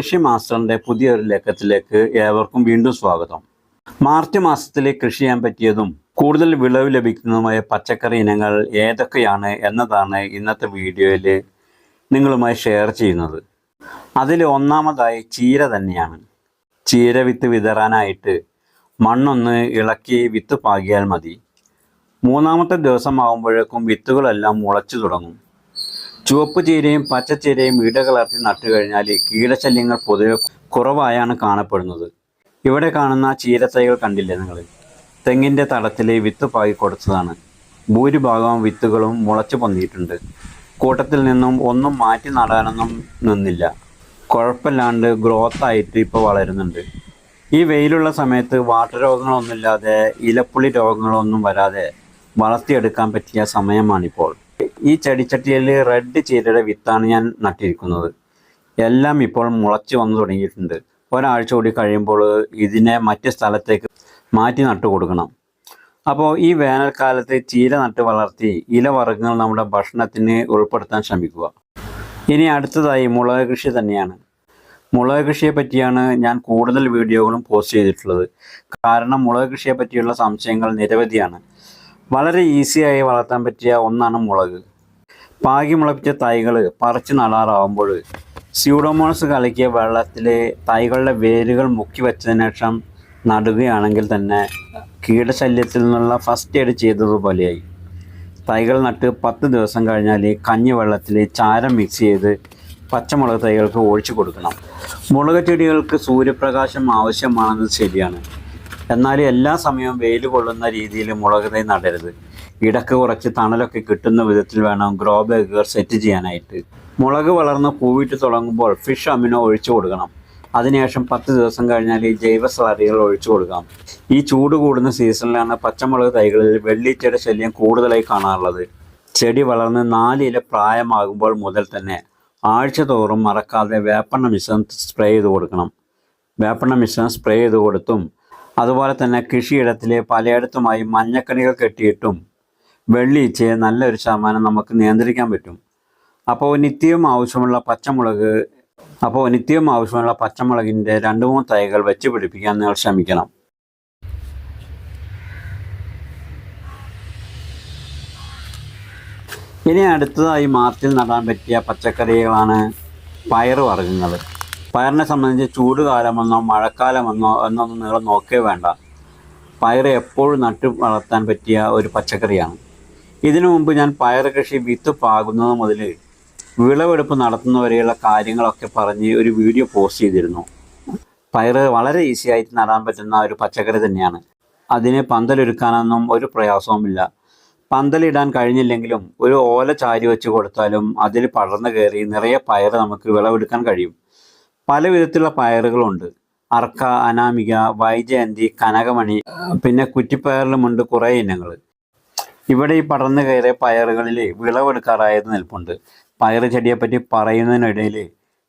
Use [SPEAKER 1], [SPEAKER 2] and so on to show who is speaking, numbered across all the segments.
[SPEAKER 1] കൃഷി മാസ്റ്ററിന്റെ പുതിയൊരു ലേഖത്തിലേക്ക് ഏവർക്കും വീണ്ടും സ്വാഗതം. മാർച്ച് മാസത്തിലെ കൃഷി ചെയ്യാൻ പറ്റിയതും കൂടുതൽ വിളവ് ലഭിക്കുന്നതുമായ പച്ചക്കറി ഇനങ്ങൾ ഏതൊക്കെയാണ് എന്നതാണ് ഇന്നത്തെ വീഡിയോയിൽ നിങ്ങളുമായി ഷെയർ ചെയ്യുന്നത്. അതിൽ ഒന്നാമതായി ചീര തന്നെയാണ്. ചീര വിത്ത് വിതറാനായിട്ട് മണ്ണൊന്ന് ഇളക്കി വിത്ത് പാകിയാൽ മതി. മൂന്നാമത്തെ ദിവസമാകുമ്പോഴേക്കും വിത്തുകളെല്ലാം മുളച്ചു തുടങ്ങും. ചുവപ്പ് ചീരയും പച്ചച്ചീരയും ഇടകലർത്തി നട്ടു കഴിഞ്ഞാൽ കീടശല്യങ്ങൾ പൊതുവെ കുറവായാണ് കാണപ്പെടുന്നത്. ഇവിടെ കാണുന്ന ചീരത്തൈകൾ കണ്ടില്ലേ നിങ്ങൾ? തെങ്ങിന്റെ തടത്തിൽ വിത്ത് പാകി കൊടുത്തതാണ്. ഭൂരിഭാഗം വിത്തുകളും മുളച്ചു പൊന്നിയിട്ടുണ്ട് കൂട്ടത്തിൽ നിന്നും ഒന്നും മാറ്റി നടാനൊന്നും നിന്നില്ല. കുഴപ്പമില്ലാണ്ട് ഗ്രോത്ത് ആയിട്ട് ഇപ്പോൾ വളരുന്നുണ്ട്. ഈ വെയിലുള്ള സമയത്ത് വാട്ടരോഗങ്ങളൊന്നുമില്ലാതെ ഇലപ്പുള്ളി രോഗങ്ങളൊന്നും വരാതെ വളർത്തിയെടുക്കാൻ പറ്റിയ സമയമാണിപ്പോൾ. ഈ ചെടിച്ചട്ടിയിൽ റെഡ് ചീരയുടെ വിത്താണ് ഞാൻ നട്ടിരിക്കുന്നത്. എല്ലാം ഇപ്പോൾ മുളച്ച് വന്നു തുടങ്ങിയിട്ടുണ്ട്. ഒരാഴ്ച കൂടി കഴിയുമ്പോൾ ഇതിനെ മറ്റ് സ്ഥലത്തേക്ക് മാറ്റി നട്ടു കൊടുക്കണം. അപ്പോൾ ഈ വേനൽക്കാലത്ത് ചീര നട്ട് വളർത്തി ഇലവർഗങ്ങൾ നമ്മുടെ ഭക്ഷണത്തിന് ഉൾപ്പെടുത്താൻ ശ്രമിക്കുക. ഇനി അടുത്തതായി മുളക് കൃഷി തന്നെയാണ്. മുളക് കൃഷിയെ പറ്റിയാണ് ഞാൻ കൂടുതൽ വീഡിയോകളും പോസ്റ്റ് ചെയ്തിട്ടുള്ളത്. കാരണം മുളക് കൃഷിയെ പറ്റിയുള്ള സംശയങ്ങൾ നിരവധിയാണ്. വളരെ ഈസിയായി വളർത്താൻ പറ്റിയ ഒന്നാണ് മുളക്. പാകി മുളപ്പിച്ച തൈകൾ പറിച്ച് നടാറാവുമ്പോൾ സ്യൂഡോമോണസ് കലക്കിയ വെള്ളത്തിൽ തൈകളുടെ വേരുകൾ മുക്കി വെച്ചതിന് ശേഷം നടുകയാണെങ്കിൽ തന്നെ കീടശല്യത്തിൽ നിന്നുള്ള ഫസ്റ്റ് എയ്ഡ് ചെയ്തതുപോലെയായി തൈകൾ നട്ട് പത്ത് ദിവസം കഴിഞ്ഞാൽ കഞ്ഞി വെള്ളത്തിൽ ചാരം മിക്സ് ചെയ്ത് പച്ചമുളക് തൈകൾക്ക് ഒഴിച്ചു കൊടുക്കണം. മുളക് ചെടികൾക്ക് സൂര്യപ്രകാശം ആവശ്യമാണെന്നത് ശരിയാണ്. എന്നാൽ എല്ലാ സമയവും വെയിൽ കൊള്ളുന്ന രീതിയിൽ മുളക് തൈ നടരുത്. ഇടയ്ക്ക് കുറച്ച് തണലൊക്കെ കിട്ടുന്ന വിധത്തിൽ വേണം ഗ്രോ ബാഗുകൾ സെറ്റ് ചെയ്യാനായിട്ട്. മുളക് വളർന്ന് പൂവിട്ട് തുടങ്ങുമ്പോൾ ഫിഷ് അമിനോ ഒഴിച്ചു കൊടുക്കണം. അതിനുശേഷം പത്ത് ദിവസം കഴിഞ്ഞാൽ ഈ ജൈവ സ്ലറികൾ ഒഴിച്ചു കൊടുക്കാം. ഈ ചൂട് കൂടുന്ന സീസണിലാണ് പച്ചമുളക് തൈകളിൽ വെള്ളിച്ചയുടെ ശല്യം കൂടുതലായി കാണാറുള്ളത്. ചെടി വളർന്ന് നാലില പ്രായമാകുമ്പോൾ മുതൽ തന്നെ ആഴ്ച തോറും മറക്കാതെ വേപ്പെണ്ണ മിശ്രം സ്പ്രേ ചെയ്ത് കൊടുക്കണം. വേപ്പെണ്ണ മിശ്രം സ്പ്രേ ചെയ്ത് കൊടുത്തും അതുപോലെ തന്നെ കൃഷിയിടത്തിലെ പലയിടത്തുമായി മഞ്ഞക്കണികൾ കെട്ടിയിട്ടും വെള്ളിയിച്ചയെ നല്ലൊരു ശതമാനം നമുക്ക് നിയന്ത്രിക്കാൻ പറ്റും. അപ്പോൾ നിത്യവും ആവശ്യമുള്ള പച്ചമുളക് അപ്പോൾ നിത്യവും ആവശ്യമുള്ള പച്ചമുളകിന്റെ രണ്ട് മൂന്ന് തൈകൾ വെച്ച് പിടിപ്പിക്കാൻ നിങ്ങൾ ശ്രമിക്കണം. ഇനി അടുത്തതായി മാർച്ചിൽ നടാൻ പറ്റിയ പച്ചക്കറികളാണ് പയർ വർഗങ്ങൾ പയറിനെ സംബന്ധിച്ച് ചൂട് കാലമെന്നോ മഴക്കാലമെന്നോ എന്നൊന്നും നിങ്ങൾ നോക്കേ വേണ്ട. പയർ എപ്പോഴും നട്ടു വളർത്താൻ പറ്റിയ ഒരു പച്ചക്കറിയാണ്. ഇതിനു മുമ്പ് ഞാൻ പയർ കൃഷി വിത്ത് പാകുന്നത് മുതൽ വിളവെടുപ്പ് നടത്തുന്നവരെയുള്ള കാര്യങ്ങളൊക്കെ പറഞ്ഞ് ഒരു വീഡിയോ പോസ്റ്റ് ചെയ്തിരുന്നു. പയർ വളരെ ഈസി ആയിട്ട് നടാൻ പറ്റുന്ന ഒരു പച്ചക്കറി തന്നെയാണ്. അതിന് പന്തലൊരുക്കാനൊന്നും ഒരു പ്രയാസവുമില്ല. പന്തലിടാൻ കഴിഞ്ഞില്ലെങ്കിലും ഒരു ഓല ചാരി വെച്ച് കൊടുത്താലും അതിൽ പടർന്നു കയറി നിറയെ പയർ നമുക്ക് വിളവെടുക്കാൻ കഴിയും. പല വിധത്തിലുള്ള പയറുകളുണ്ട്. അർക്ക അനാമിക വൈജയന്തി കനകമണി പിന്നെ കുറ്റിപ്പയറിലുമുണ്ട് കുറേ ഇനങ്ങൾ ഇവിടെ ഈ പടർന്നു കയറിയ പയറുകളിൽ വിളവെടുക്കാറായത് നിൽപ്പുണ്ട്. പയറ് ചെടിയെപ്പറ്റി പറയുന്നതിനിടയിൽ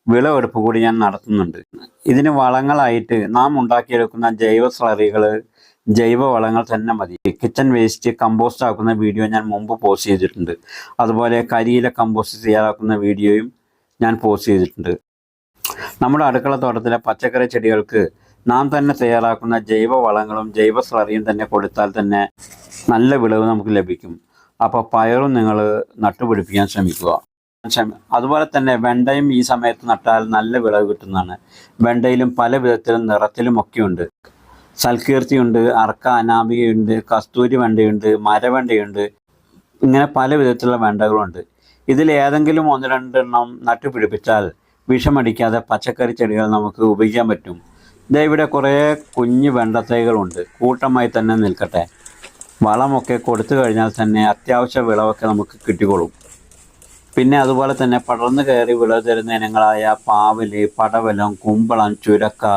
[SPEAKER 1] വിളവെടുപ്പ് കൂടി ഞാൻ നടത്തുന്നുണ്ട്. ഇതിന് വളങ്ങളായിട്ട് നാം ഉണ്ടാക്കിയെടുക്കുന്ന ജൈവ സ്ലറികൾ ജൈവ വളങ്ങൾ തന്നെ മതി. കിച്ചൺ വേസ്റ്റ് കമ്പോസ്റ്റ് ആക്കുന്ന വീഡിയോ ഞാൻ മുമ്പ് പോസ്റ്റ് ചെയ്തിട്ടുണ്ട്. അതുപോലെ കരിയില കമ്പോസ്റ്റ് തയ്യാറാക്കുന്ന വീഡിയോയും ഞാൻ പോസ്റ്റ് ചെയ്തിട്ടുണ്ട്. നമ്മുടെ അടുക്കള തോട്ടത്തിലെ പച്ചക്കറി ചെടികൾക്ക് നാം തന്നെ തയ്യാറാക്കുന്ന ജൈവ വളങ്ങളും ജൈവ സ്ലറിയും തന്നെ കൊടുത്താൽ തന്നെ നല്ല വിളവ് നമുക്ക് ലഭിക്കും. അപ്പോൾ പയറും നിങ്ങൾ നട്ടുപിടിപ്പിക്കാൻ ശ്രമിക്കുക. ശ്രമി- അതുപോലെ തന്നെ വെണ്ടയും ഈ സമയത്ത് നട്ടാൽ നല്ല വിളവ് കിട്ടുന്നതാണ്. വെണ്ടയിലും പല വിധത്തിലും നിറത്തിലും ഒക്കെയുണ്ട്. സൽകീർത്തിയുണ്ട് അർക്ക അനാമികയുണ്ട് കസ്തൂരി വെണ്ടയുണ്ട് മരവെണ്ടയുണ്ട് ഇങ്ങനെ പല വിധത്തിലുള്ള വെണ്ടകളുണ്ട്. ഇതിൽ ഏതെങ്കിലും ഒന്ന് രണ്ടെണ്ണം നട്ടുപിടിപ്പിച്ചാൽ വിഷമടിക്കാതെ പച്ചക്കറി ചെടികൾ നമുക്ക് ഉപയോഗിക്കാൻ പറ്റും. ദേ ഇവിടെ കുറേ കുഞ്ഞു വെണ്ടത്തൈകളുണ്ട്. കൂട്ടമായി തന്നെ നിൽക്കട്ടെ. വളമൊക്കെ കൊടുത്തു കഴിഞ്ഞാൽ തന്നെ അത്യാവശ്യ വിളവൊക്കെ നമുക്ക് കിട്ടിക്കൊള്ളും പിന്നെ അതുപോലെ തന്നെ പടർന്നു കയറി വിളവ് തരുന്ന ഇനങ്ങളായ പാവൽ പടവലം കുമ്പളം ചുരക്ക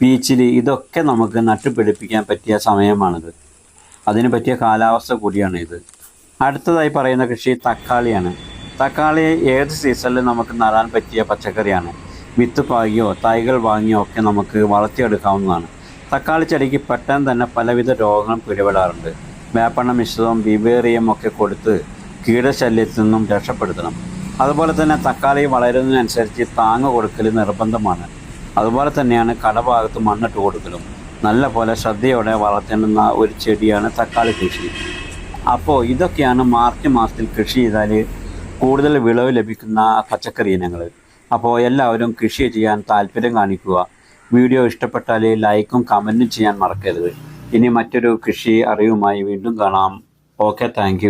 [SPEAKER 1] പീച്ചിലി ഇതൊക്കെ നമുക്ക് നട്ടുപിടിപ്പിക്കാൻ പറ്റിയ സമയമാണിത്. അതിന് പറ്റിയ കാലാവസ്ഥ കൂടിയാണ് ഇത് അടുത്തതായി പറയുന്ന കൃഷി തക്കാളിയാണ്. തക്കാളി ഏത് സീസണിൽ നമുക്ക് നടാൻ പറ്റിയ പച്ചക്കറിയാണ്. വിത്ത് പാകിയോ തൈകൾ വാങ്ങിയോ ഒക്കെ നമുക്ക് വളർത്തിയെടുക്കാവുന്നതാണ്. തക്കാളി ചെടിക്ക് പെട്ടെന്ന് തന്നെ പലവിധ രോഗങ്ങളും പിടിപെടാറുണ്ട്. വേപ്പണ്ണ മിശ്രിതവും വിവേറിയും ഒക്കെ കൊടുത്ത് കീടശല്യത്തിൽ നിന്നും രക്ഷപ്പെടുത്തണം. അതുപോലെ തന്നെ തക്കാളി വളരുന്നതിനനുസരിച്ച് താങ്ങ് കൊടുക്കൽ നിർബന്ധമാണ്. അതുപോലെ തന്നെയാണ് കടഭാഗത്ത് മണ്ണിട്ട് കൊടുക്കലും. നല്ല പോലെ ശ്രദ്ധയോടെ വളർത്തേണ്ടുന്ന ഒരു ചെടിയാണ് തക്കാളി കൃഷി. അപ്പോൾ ഇതൊക്കെയാണ് മാർച്ച് മാസത്തിൽ കൃഷി ചെയ്താൽ കൂടുതൽ വിളവ് ലഭിക്കുന്ന പച്ചക്കറി ഇനങ്ങൾ. അപ്പോൾ എല്ലാവരും കൃഷി ചെയ്യാൻ താല്പര്യം കാണിക്കുക. വീഡിയോ ഇഷ്ടപ്പെട്ടാൽ ലൈക്കും കമന്റും ചെയ്യാൻ മറക്കരുത്. ഇനി മറ്റൊരു കൃഷി അറിവുമായി വീണ്ടും കാണാം. Okay thank